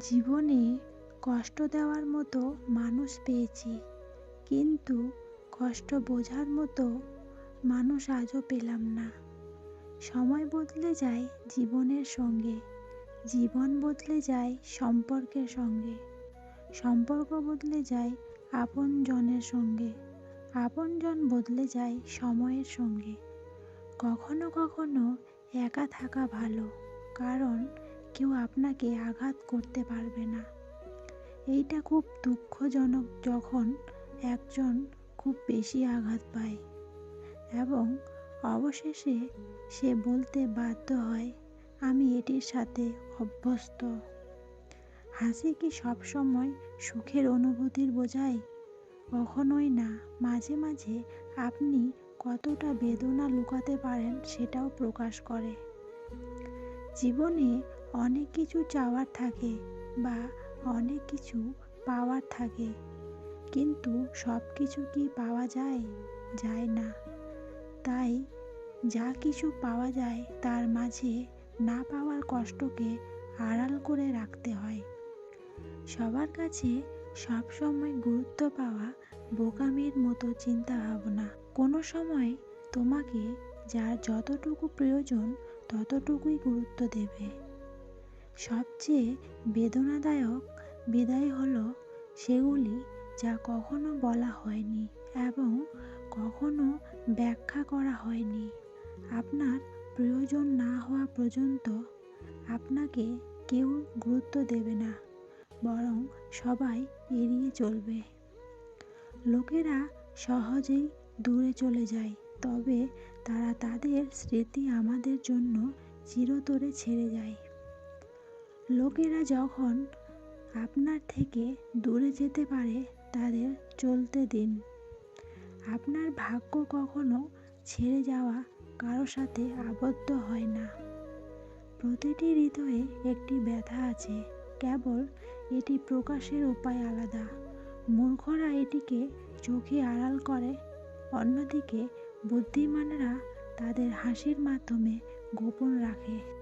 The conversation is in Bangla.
জীবনে কষ্ট দেওয়ার মতো মানুষ পেয়েছি। কিন্তু কষ্ট বোঝার মতো মানুষ আজও পেলাম না। সময় বদলে যায় জীবনের সঙ্গে। জীবন বদলে যায় সম্পর্কের সঙ্গে। সম্পর্ক বদলে যায় আপনজনের সঙ্গে। আপনজন বদলে যায় সময়ের সঙ্গে। কখনো কখনো একা থাকা ভালো। কারণ কেউ আপনাকে আঘাত করতে পারবে না। এইটা খুব দুঃখজনক যখন একজন খুব বেশি আঘাত পায় এবং অবশেষে সে বলতে বাধ্য হয়, আমি এটির সাথে অভ্যস্ত। হাসি কি সবসময় সুখের অনুভূতির বোঝায়? কখনোই না। মাঝে মাঝে আপনি কতটা বেদনা লুকাতে পারেন সেটাও প্রকাশ করে। জীবনে অনেক কিছু চাওয়ার থাকে বা অনেক কিছু পাওয়ার থাকে। কিন্তু সব কিছু কি পাওয়া যায়? যায় না। তাই যা কিছু পাওয়া যায় তার মাঝে না পাওয়ার কষ্টকে আড়াল করে রাখতে হয়। সবার কাছে সবসময় গুরুত্ব পাওয়া বোকামির মতো চিন্তা ভাবনা কোনো সময় তোমাকে যার যতটুকু প্রয়োজন ততটুকুই গুরুত্ব দেবে। সবচেয়ে বেদনাদায়ক বিদায় হলো সেগুলি যা কখনো বলা হয়নি এবং কখনো ব্যাখ্যা করা হয়নি। আপনার প্রয়োজন না হওয়া পর্যন্ত আপনাকে কেউ গুরুত্ব দেবে না, বরং সবাই এড়িয়ে চলবে। লোকেরা সহজেই দূরে চলে যায়, তবে তারা তাদের স্মৃতি আমাদের জন্য চিরতরে ছেড়ে যায়। লোকেরা যখন আপনার থেকে দূরে যেতে পারে তাদের চলতে দিন। আপনার ভাগ্য কখনো ছেড়ে যাওয়া কারও সাথে আবদ্ধ হয় না। প্রতিটি হৃদয়ে একটি ব্যথা আছে, কেবল এটি প্রকাশের উপায় আলাদা। মূর্খরা এটিকে চোখে আড়াল করে, অন্যদিকে বুদ্ধিমানরা তাদের হাসির মাধ্যমে গোপন রাখে।